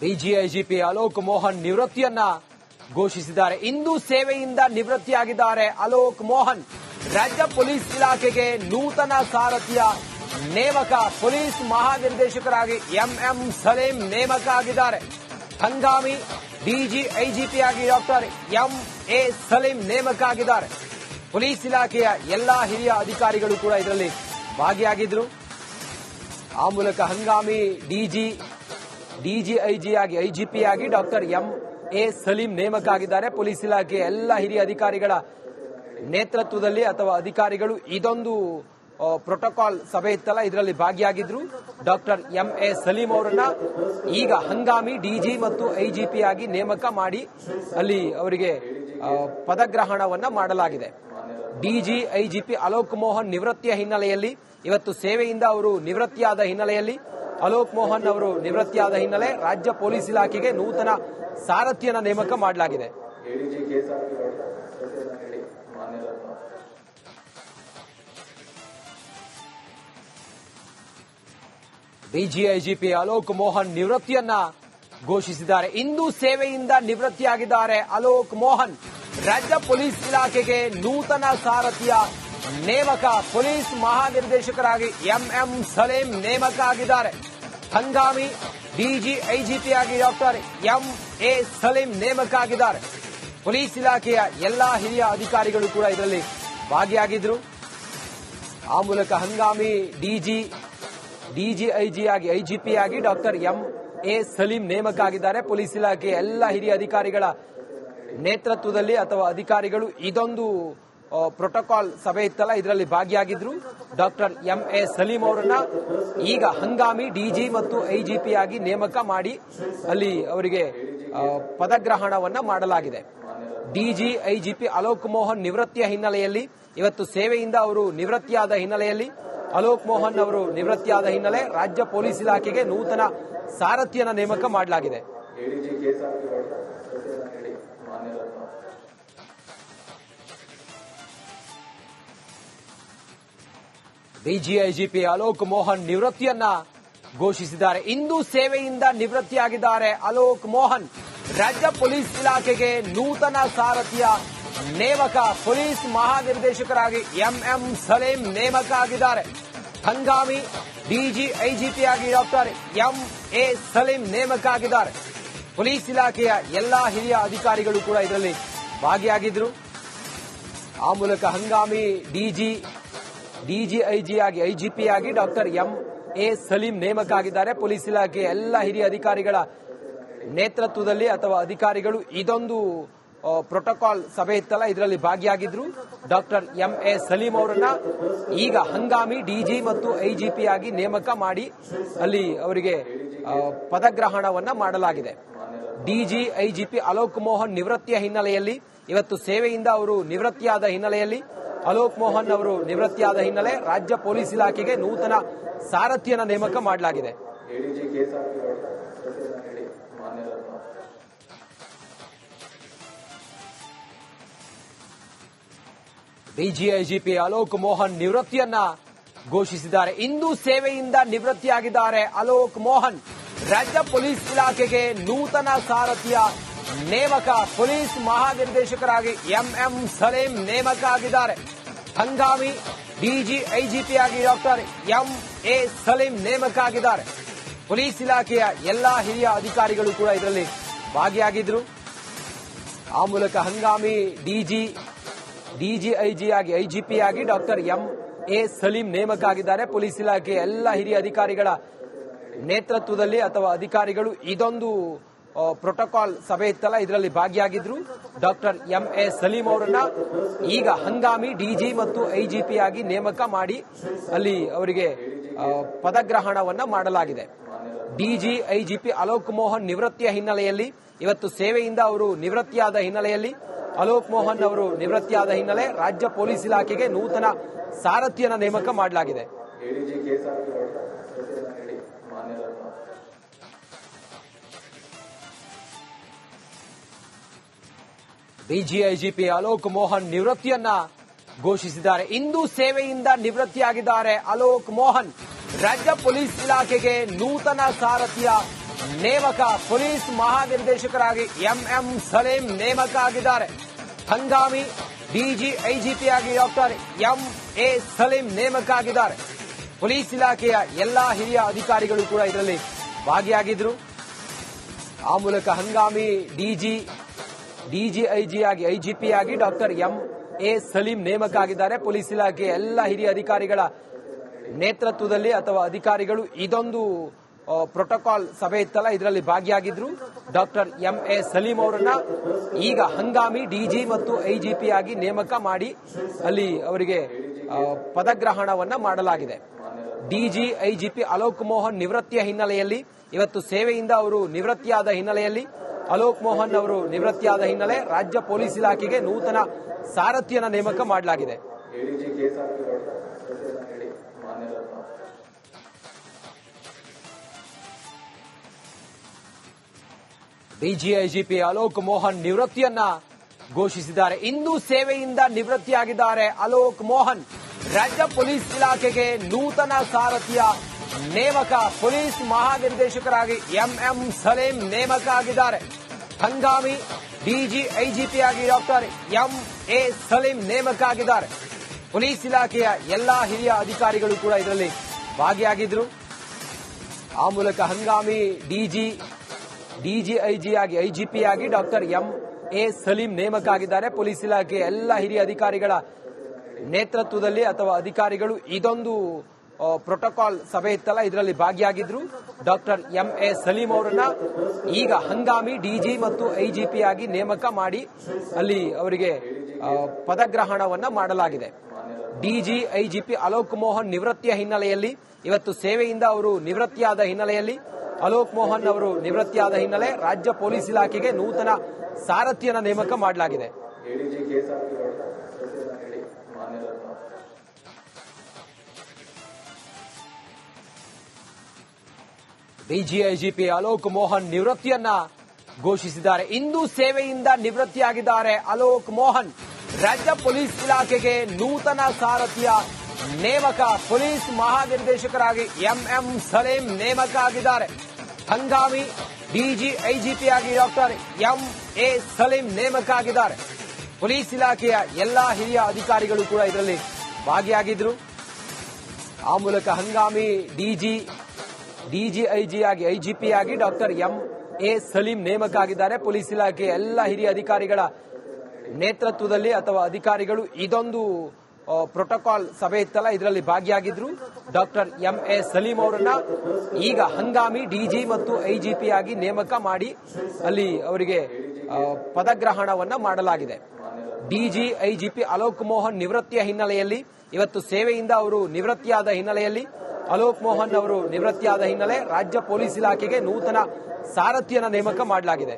DG IGP Alok Mohan ನಿವೃತ್ತಿಯನ್ನ ಘೋಷಿಸಿದ್ದಾರೆ. ಇಂದು ಸೇವೆಯಿಂದ ನಿವೃತ್ತಿಯಾಗಿದ್ದಾರೆ ಅಲೋಕ್ ಮೋಹನ್. ರಾಜ್ಯ ಪೊಲೀಸ್ ಇಲಾಖೆಗೆ ನೂತನ ಸಾರಥಿಯ ನೇಮಕ ಪೊಲೀಸ್ ಮಹಾನಿರ್ದೇಶಕರಾಗಿ ಎಂಎಂ ಸಲೀಂ ನೇಮಕ ಆಗಿದ್ದಾರೆ ಹಂಗಾಮಿ ಡಿಜಿಐಜಿಪಿಯಾಗಿ ಡಾಕ್ಟರ್ ಎಂ ಎ ಸಲೀಂ ನೇಮಕ ಆಗಿದ್ದಾರೆ ಪೊಲೀಸ್ ಇಲಾಖೆಯ ಎಲ್ಲಾ ಹಿರಿಯ ಅಧಿಕಾರಿಗಳು ಕೂಡ ಇದರಲ್ಲಿ ಭಾಗಿಯಾಗಿದ್ರು. ಆ ಮೂಲಕ ಹಂಗಾಮಿ ಡಿಜಿ ಡಿಜಿಐಜಿ ಆಗಿ ಐಜಿಪಿ ಆಗಿ ಡಾಕ್ಟರ್ ಎಂ ಎ ಸಲೀಂ ನೇಮಕ ಆಗಿದ್ದಾರೆ ಪೊಲೀಸ್ ಇಲಾಖೆ ಎಲ್ಲ ಹಿರಿಯ ಅಧಿಕಾರಿಗಳ ನೇತೃತ್ವದಲ್ಲಿ ಅಥವಾ ಅಧಿಕಾರಿಗಳು ಇದೊಂದು ಪ್ರೋಟೋಕಾಲ್ ಸಭೆ ಇತ್ತಲ್ಲ, ಇದರಲ್ಲಿ ಭಾಗಿಯಾಗಿದ್ರು. ಡಾಕ್ಟರ್ ಎಂ ಎ ಸಲೀಂ ಅವರನ್ನ ಈಗ ಹಂಗಾಮಿ ಡಿಜಿ ಮತ್ತು ಐಜಿಪಿ ಆಗಿ ನೇಮಕ ಮಾಡಿ ಅಲ್ಲಿ ಅವರಿಗೆ ಪದಗ್ರಹಣವನ್ನ ಮಾಡಲಾಗಿದೆ. ಡಿಜಿ ಐಜಿಪಿ ಅಲೋಕ್ ಮೋಹನ್ ನಿವೃತ್ತಿಯ ಹಿನ್ನೆಲೆಯಲ್ಲಿ, ಇವತ್ತು ಸೇವೆಯಿಂದ ಅವರು ನಿವೃತ್ತಿಯಾದ ಹಿನ್ನೆಲೆಯಲ್ಲಿ ಅಲೋಕ್ ಮೋಹನ್ ಅವರು ನಿವೃತ್ತಿಯಾದ ಹಿನ್ನೆಲೆ ರಾಜ್ಯ ಪೊಲೀಸ್ ಇಲಾಖೆಗೆ ನೂತನ ಸಾರಥಿಯನ್ನ ನೇಮಕ ಮಾಡಲಾಗಿದೆ. ಡಿಜಿಐಜಿಪಿ ಅಲೋಕ್ ಮೋಹನ್ ನಿವೃತ್ತಿಯನ್ನ ಘೋಷಿಸಿದ್ದಾರೆ. ಇಂದು ಸೇವೆಯಿಂದ ನಿವೃತ್ತಿಯಾಗಿದ್ದಾರೆ ಅಲೋಕ್ ಮೋಹನ್. ರಾಜ್ಯ ಪೊಲೀಸ್ ಇಲಾಖೆಗೆ ನೂತನ ಸಾರಥಿಯ ನೇಮಕ, ಪೊಲೀಸ್ ಮಹಾನಿರ್ದೇಶಕರಾಗಿ ಎಂಎಂ ಸಲೀಂ ನೇಮಕ ಆಗಿದ್ದಾರೆ ಹಂಗಾಮಿ ಡಿಜಿ ಐಜಿಪಿಯಾಗಿ ಡಾಕ್ಟರ್ ಎಂ ಎ ಸಲೀಂ ನೇಮಕ ಆಗಿದ್ದಾರೆ ಪೊಲೀಸ್ ಇಲಾಖೆಯ ಎಲ್ಲಾ ಹಿರಿಯ ಅಧಿಕಾರಿಗಳು ಕೂಡ ಇದರಲ್ಲಿ ಭಾಗಿಯಾಗಿದ್ರು. ಆ ಮೂಲಕ ಹಂಗಾಮಿ ಡಿಜಿ ಡಿಜಿಐಜಿ ಆಗಿ, ಐಜಿಪಿ ಆಗಿ ಡಾಕ್ಟರ್ ಎಂ ಎ ಸಲೀಂ ನೇಮಕ ಆಗಿದ್ದಾರೆ ಪೊಲೀಸ್ ಇಲಾಖೆಯ ಎಲ್ಲ ಹಿರಿಯ ಅಧಿಕಾರಿಗಳ ನೇತೃತ್ವದಲ್ಲಿ ಅಥವಾ ಅಧಿಕಾರಿಗಳು ಇದೊಂದು ಪ್ರೋಟೋಕಾಲ್ ಸಭೆ ಇತ್ತಲ್ಲ, ಇದರಲ್ಲಿ ಭಾಗಿಯಾಗಿದ್ರು. ಡಾಕ್ಟರ್ ಎಂ ಎ ಸಲೀಂ ಅವರನ್ನ ಈಗ ಹಂಗಾಮಿ ಡಿಜಿ ಮತ್ತು ಐಜಿಪಿ ಆಗಿ ನೇಮಕ ಮಾಡಿ ಅಲ್ಲಿ ಅವರಿಗೆ ಪದಗ್ರಹಣವನ್ನ ಮಾಡಲಾಗಿದೆ. ಡಿಜಿ ಐಜಿಪಿ ಅಲೋಕ್ ಮೋಹನ್ ನಿವೃತ್ತಿಯ ಹಿನ್ನೆಲೆಯಲ್ಲಿ, ಇವತ್ತು ಸೇವೆಯಿಂದ ಅವರು ನಿವೃತ್ತಿಯಾದ ಹಿನ್ನೆಲೆಯಲ್ಲಿ ಅಲೋಕ್ ಮೋಹನ್ ಅವರು ನಿವೃತ್ತಿಯಾದ ಹಿನ್ನೆಲೆ ರಾಜ್ಯ ಪೊಲೀಸ್ ಇಲಾಖೆಗೆ ನೂತನ ಸಾರಥಿಯನ್ನ ನೇಮಕ ಮಾಡಲಾಗಿದೆ. ಡಿಜಿಐಜಿಪಿ ಅಲೋಕ್ ಮೋಹನ್ ನಿವೃತ್ತಿಯನ್ನ ಘೋಷಿಸಿದ್ದಾರೆ. ಇಂದು ಸೇವೆಯಿಂದ ನಿವೃತ್ತಿಯಾಗಿದ್ದಾರೆ ಅಲೋಕ್ ಮೋಹನ್. ರಾಜ್ಯ ಪೊಲೀಸ್ ಇಲಾಖೆಗೆ ನೂತನ ಸಾರಥಿಯ ನೇಮಕ, ಪೊಲೀಸ್ ಮಹಾನಿರ್ದೇಶಕರಾಗಿ ಎಂಎಂ ಸಲೀಂ ನೇಮಕ ಆಗಿದ್ದಾರೆ ಹಂಗಾಮಿ ಡಿಜಿಐಜಿಪಿ ಆಗಿ ಡಾಕ್ಟರ್ ಎಂ ಎ ಸಲೀಂ ನೇಮಕ ಆಗಿದ್ದಾರೆ ಪೊಲೀಸ್ ಇಲಾಖೆಯ ಎಲ್ಲಾ ಹಿರಿಯ ಅಧಿಕಾರಿಗಳು ಕೂಡ ಇದರಲ್ಲಿ ಭಾಗಿಯಾಗಿದ್ರು. ಆ ಮೂಲಕ ಹಂಗಾಮಿ ಡಿಜಿ ಡಿಜಿಐಜಿ ಆಗಿ, ಐಜಿಪಿ ಆಗಿ ಡಾಕ್ಟರ್ ಎಂ ಎ ಸಲೀಂ ನೇಮಕ ಆಗಿದ್ದಾರೆ ಪೊಲೀಸ್ ಇಲಾಖೆ ಎಲ್ಲ ಹಿರಿಯ ಅಧಿಕಾರಿಗಳ ನೇತೃತ್ವದಲ್ಲಿ ಅಥವಾ ಅಧಿಕಾರಿಗಳು ಇದೊಂದು ಪ್ರೋಟೋಕಾಲ್ ಸಭೆ ಇತ್ತಲ್ಲ, ಇದರಲ್ಲಿ ಭಾಗಿಯಾಗಿದ್ರು. ಡಾಕ್ಟರ್ ಎಂ ಎ ಸಲೀಂ ಅವರನ್ನ ಈಗ ಹಂಗಾಮಿ ಡಿಜಿ ಮತ್ತು ಐಜಿಪಿ ಆಗಿ ನೇಮಕ ಮಾಡಿ ಅಲ್ಲಿ ಅವರಿಗೆ ಪದಗ್ರಹಣವನ್ನ ಮಾಡಲಾಗಿದೆ. ಡಿಜಿ, ಐಜಿಪಿ ಅಲೋಕ್ ಮೋಹನ್ ನಿವೃತ್ತಿಯ ಹಿನ್ನೆಲೆಯಲ್ಲಿ, ಇವತ್ತು ಸೇವೆಯಿಂದ ಅವರು ನಿವೃತ್ತಿಯಾದ ಹಿನ್ನೆಲೆಯಲ್ಲಿ ಅಲೋಕ್ ಮೋಹನ್ ಅವರು ನಿವೃತ್ತಿಯಾದ ಹಿನ್ನೆಲೆ ರಾಜ್ಯ ಪೊಲೀಸ್ ಇಲಾಖೆಗೆ ನೂತನ ಸಾರಥಿಯನ್ನ ನೇಮಕ ಮಾಡಲಾಗಿದೆ. ಡಿಜಿಐಜಿಪಿ ಅಲೋಕ್ ಮೋಹನ್ ನಿವೃತ್ತಿಯನ್ನ ಘೋಷಿಸಿದ್ದಾರೆ. ಇಂದು ಸೇವೆಯಿಂದ ನಿವೃತ್ತಿಯಾಗಿದ್ದಾರೆ ಅಲೋಕ್ ಮೋಹನ್. ರಾಜ್ಯ ಪೊಲೀಸ್ ಇಲಾಖೆಗೆ ನೂತನ ಸಾರಥಿಯ ನೇಮಕ ಪೊಲೀಸ್ ಮಹಾನಿರ್ದೇಶಕರಾಗಿ ಎಂಎಂ ಸಲೀಂ ನೇಮಕ ಆಗಿದ್ದಾರೆ ಹಂಗಾಮಿ ಡಿಜಿ ಆಗಿ ಡಾಕ್ಟರ್ ಎಂ ಎ ಸಲೀಂ ನೇಮಕ ಆಗಿದ್ದಾರೆ ಪೊಲೀಸ್ ಇಲಾಖೆಯ ಎಲ್ಲಾ ಹಿರಿಯ ಅಧಿಕಾರಿಗಳು ಕೂಡ ಇದರಲ್ಲಿ ಭಾಗಿಯಾಗಿದ್ರು. ಆ ಮೂಲಕ ಹಂಗಾಮಿ ಡಿಜಿ ಡಿಜಿಐಜಿ ಆಗಿ ಐಜಿಪಿ ಆಗಿ ಡಾಕ್ಟರ್ ಎಂ ಎ ಸಲೀಂ ನೇಮಕ ಆಗಿದ್ದಾರೆ ಪೊಲೀಸ್ ಇಲಾಖೆಯ ಎಲ್ಲ ಹಿರಿಯ ಅಧಿಕಾರಿಗಳ ನೇತೃತ್ವದಲ್ಲಿ ಅಥವಾ ಅಧಿಕಾರಿಗಳು ಇದೊಂದು ಪ್ರೋಟೋಕಾಲ್ ಸಭೆ ಇತ್ತಲ್ಲ, ಇದರಲ್ಲಿ ಭಾಗಿಯಾಗಿದ್ರು. ಡಾಕ್ಟರ್ ಎಂ ಎ ಸಲೀಂ ಅವರನ್ನ ಈಗ ಹಂಗಾಮಿ ಡಿಜಿ ಮತ್ತು ಐಜಿಪಿ ಆಗಿ ನೇಮಕ ಮಾಡಿ ಅಲ್ಲಿ ಅವರಿಗೆ ಪದಗ್ರಹಣವನ್ನ ಮಾಡಲಾಗಿದೆ. ಡಿಜಿ ಐಜಿಪಿ ಅಲೋಕ್ ಮೋಹನ್ ನಿವೃತ್ತಿಯ ಹಿನ್ನೆಲೆಯಲ್ಲಿ, ಇವತ್ತು ಸೇವೆಯಿಂದ ಅವರು ನಿವೃತ್ತಿಯಾದ ಹಿನ್ನೆಲೆಯಲ್ಲಿ, ಅಲೋಕ್ ಮೋಹನ್ ಅವರು ನಿವೃತ್ತಿಯಾದ ಹಿನ್ನೆಲೆ ರಾಜ್ಯ ಪೊಲೀಸ್ ಇಲಾಖೆಗೆ ನೂತನ ಸಾರಥಿಯನ್ನ ನೇಮಕ ಮಾಡಲಾಗಿದೆ. ಡಿಜಿಐಜಿಪಿ ಅಲೋಕ್ ಮೋಹನ್ ನಿವೃತ್ತಿಯನ್ನ ಘೋಷಿಸಿದ್ದಾರೆ. ಇಂದು ಸೇವೆಯಿಂದ ನಿವೃತ್ತಿಯಾಗಿದ್ದಾರೆ ಅಲೋಕ್ ಮೋಹನ್. ರಾಜ್ಯ ಪೊಲೀಸ್ ಇಲಾಖೆಗೆ ನೂತನ ಸಾರಥಿಯ ನೇಮಕ, ಪೊಲೀಸ್ ಮಹಾನಿರ್ದೇಶಕರಾಗಿ ಎಂಎಂ ಸಲೀಂ ನೇಮಕ ಆಗಿದ್ದಾರೆ ಹಂಗಾಮಿ ಡಿಜಿ ಆಗಿ ಡಾಕ್ಟರ್ ಎಂ ಎ ಸಲೀಂ ನೇಮಕ ಆಗಿದ್ದಾರೆ ಪೊಲೀಸ್ ಇಲಾಖೆಯ ಎಲ್ಲಾ ಹಿರಿಯ ಅಧಿಕಾರಿಗಳು ಕೂಡ ಇದರಲ್ಲಿ ಭಾಗಿಯಾಗಿದ್ರು. ಆ ಮೂಲಕ ಹಂಗಾಮಿ ಡಿಜಿ ಡಿಜಿಐಜಿ ಆಗಿ, ಐಜಿಪಿ ಆಗಿ ಡಾಕ್ಟರ್ ಎಂ ಎ ಸಲೀಂ ನೇಮಕ ಆಗಿದ್ದಾರೆ ಪೊಲೀಸ್ ಇಲಾಖೆ ಎಲ್ಲ ಹಿರಿಯ ಅಧಿಕಾರಿಗಳ ನೇತೃತ್ವದಲ್ಲಿ ಅಥವಾ ಅಧಿಕಾರಿಗಳು ಇದೊಂದು ಪ್ರೋಟೋಕಾಲ್ ಸಭೆ ಇತ್ತಲ್ಲ, ಇದರಲ್ಲಿ ಭಾಗಿಯಾಗಿದ್ರು. ಡಾಕ್ಟರ್ ಎಂ ಎ ಸಲೀಂ ಅವರನ್ನ ಈಗ ಹಂಗಾಮಿ ಡಿಜಿ ಮತ್ತು ಐಜಿಪಿ ಆಗಿ ನೇಮಕ ಮಾಡಿ ಅಲ್ಲಿ ಅವರಿಗೆ ಪದಗ್ರಹಣವನ್ನ ಮಾಡಲಾಗಿದೆ. ಡಿಜಿ, ಐಜಿಪಿ ಅಲೋಕ್ ಮೋಹನ್ ನಿವೃತ್ತಿಯ ಹಿನ್ನೆಲೆಯಲ್ಲಿ, ಇವತ್ತು ಸೇವೆಯಿಂದ ಅವರು ನಿವೃತ್ತಿಯಾದ ಹಿನ್ನೆಲೆಯಲ್ಲಿ ಅಲೋಕ್ ಮೋಹನ್ ಅವರು ನಿವೃತ್ತಿಯಾದ ಹಿನ್ನೆಲೆ ರಾಜ್ಯ ಪೊಲೀಸ್ ಇಲಾಖೆಗೆ ನೂತನ ಸಾರಥಿಯನ್ನ ನೇಮಕ ಮಾಡಲಾಗಿದೆ. ಡಿಜಿಐಜಿಪಿ ಅಲೋಕ್ ಮೋಹನ್ ನಿವೃತ್ತಿಯನ್ನ ಘೋಷಿಸಿದ್ದಾರೆ. ಇಂದು ಸೇವೆಯಿಂದ ನಿವೃತ್ತಿಯಾಗಿದ್ದಾರೆ ಅಲೋಕ್ ಮೋಹನ್. ರಾಜ್ಯ ಪೊಲೀಸ್ ಇಲಾಖೆಗೆ ನೂತನ ಸಾರಥಿಯ ನೇಮಕ ಪೊಲೀಸ್ ಮಹಾನಿರ್ದೇಶಕರಾಗಿ ಎಂಎಂ ಸಲೀಂ ನೇಮಕ ಆಗಿದ್ದಾರೆ ಹಂಗಾಮಿ ಡಿಜಿ ಐಜಿಪಿ ಆಗಿ ಡಾಕ್ಟರ್ ಎಂ ಎ ಸಲೀಂ ನೇಮಕ ಆಗಿದ್ದಾರೆ ಪೊಲೀಸ್ ಇಲಾಖೆಯ ಎಲ್ಲಾ ಹಿರಿಯ ಅಧಿಕಾರಿಗಳು ಕೂಡ ಇದರಲ್ಲಿ ಭಾಗಿಯಾಗಿದ್ರು. ಆ ಮೂಲಕ ಹಂಗಾಮಿ ಡಿಜಿ ಡಿಜಿಐಜಿ ಆಗಿ ಐಜಿಪಿ ಆಗಿ ಡಾಕ್ಟರ್ ಎಂ ಎ ಸಲೀಂ ನೇಮಕ ಆಗಿದ್ದಾರೆ ಪೊಲೀಸ್ ಇಲಾಖೆಯ ಎಲ್ಲ ಹಿರಿಯ ಅಧಿಕಾರಿಗಳ ನೇತೃತ್ವದಲ್ಲಿ ಅಥವಾ ಅಧಿಕಾರಿಗಳು ಇದೊಂದು ಪ್ರೋಟೋಕಾಲ್ ಸಭೆ ಇತ್ತಲ್ಲ, ಇದರಲ್ಲಿ ಭಾಗಿಯಾಗಿದ್ರು. ಡಾಕ್ಟರ್ ಎಂ ಎ ಸಲೀಂ ಅವರನ್ನ ಈಗ ಹಂಗಾಮಿ ಡಿಜಿ ಮತ್ತು ಐಜಿಪಿ ಆಗಿ ನೇಮಕ ಮಾಡಿ ಅಲ್ಲಿ ಅವರಿಗೆ ಪದಗ್ರಹಣವನ್ನ ಮಾಡಲಾಗಿದೆ. ಡಿಜಿ ಐಜಿಪಿ ಅಲೋಕ್ ಮೋಹನ್ ನಿವೃತ್ತಿಯ ಹಿನ್ನೆಲೆಯಲ್ಲಿ, ಇವತ್ತು ಸೇವೆಯಿಂದ ಅವರು ನಿವೃತ್ತಿಯಾದ ಹಿನ್ನೆಲೆಯಲ್ಲಿ ಅಲೋಕ್ ಮೋಹನ್ ಅವರು ನಿವೃತ್ತಿಯಾದ ಹಿನ್ನೆಲೆ ರಾಜ್ಯ ಪೊಲೀಸ್ ಇಲಾಖೆಗೆ ನೂತನ ಸಾರಥಿಯನ್ನ ನೇಮಕ ಮಾಡಲಾಗಿದೆ. ಡಿಜಿಐಜಿಪಿ ಅಲೋಕ್ ಮೋಹನ್ ನಿವೃತ್ತಿಯನ್ನ ಘೋಷಿಸಿದ್ದಾರೆ. ಇಂದು ಸೇವೆಯಿಂದ ನಿವೃತ್ತಿಯಾಗಿದ್ದಾರೆ ಅಲೋಕ್ ಮೋಹನ್. ರಾಜ್ಯ ಪೊಲೀಸ್ ಇಲಾಖೆಗೆ ನೂತನ ಸಾರಥಿಯ ನೇಮಕ, ಪೊಲೀಸ್ ಮಹಾನಿರ್ದೇಶಕರಾಗಿ ಎಂಎಂ ಸಲೀಂ ನೇಮಕ ಆಗಿದ್ದಾರೆ ಹಂಗಾಮಿ ಡಿಜಿ ಐಜಿಪಿ ಆಗಿ ಡಾಕ್ಟರ್ ಎಂ ಎ ಸಲೀಂ ನೇಮಕ ಆಗಿದ್ದಾರೆ ಪೊಲೀಸ್ ಇಲಾಖೆಯ ಎಲ್ಲಾ ಹಿರಿಯ ಅಧಿಕಾರಿಗಳು ಕೂಡ ಇದರಲ್ಲಿ ಭಾಗಿಯಾಗಿದ್ರು. ಆ ಮೂಲಕ ಹಂಗಾಮಿ ಡಿಜಿ ಡಿಜಿಐಜಿ ಆಗಿ, ಐಜಿಪಿ ಆಗಿ ಡಾಕ್ಟರ್ ಎಂ ಎ ಸಲೀಂ ನೇಮಕ ಆಗಿದ್ದಾರೆ ಪೊಲೀಸ್ ಇಲಾಖೆ ಎಲ್ಲ ಹಿರಿಯ ಅಧಿಕಾರಿಗಳ ನೇತೃತ್ವದಲ್ಲಿ ಅಥವಾ ಅಧಿಕಾರಿಗಳು ಇದೊಂದು ಪ್ರೋಟೋಕಾಲ್ ಸಭೆ ಇತ್ತಲ್ಲ, ಇದರಲ್ಲಿ ಭಾಗಿಯಾಗಿದ್ರು. ಡಾಕ್ಟರ್ ಎಂ ಎ ಸಲೀಂ ಅವರನ್ನ ಈಗ ಹಂಗಾಮಿ ಡಿಜಿ ಮತ್ತು ಐಜಿಪಿ ಆಗಿ ನೇಮಕ ಮಾಡಿ ಅಲ್ಲಿ ಅವರಿಗೆ ಪದಗ್ರಹಣವನ್ನ ಮಾಡಲಾಗಿದೆ. ಡಿಜಿ, ಐಜಿಪಿ ಅಲೋಕ್ ಮೋಹನ್ ನಿವೃತ್ತಿಯ ಹಿನ್ನೆಲೆಯಲ್ಲಿ, ಇವತ್ತು ಸೇವೆಯಿಂದ ಅವರು ನಿವೃತ್ತಿಯಾದ ಹಿನ್ನೆಲೆಯಲ್ಲಿ ಅಲೋಕ್ ಮೋಹನ್ ಅವರು ನಿವೃತ್ತಿಯಾದ ಹಿನ್ನೆಲೆ ರಾಜ್ಯ ಪೊಲೀಸ್ ಇಲಾಖೆಗೆ ನೂತನ ಸಾರಥಿಯನ್ನ ನೇಮಕ ಮಾಡಲಾಗಿದೆ.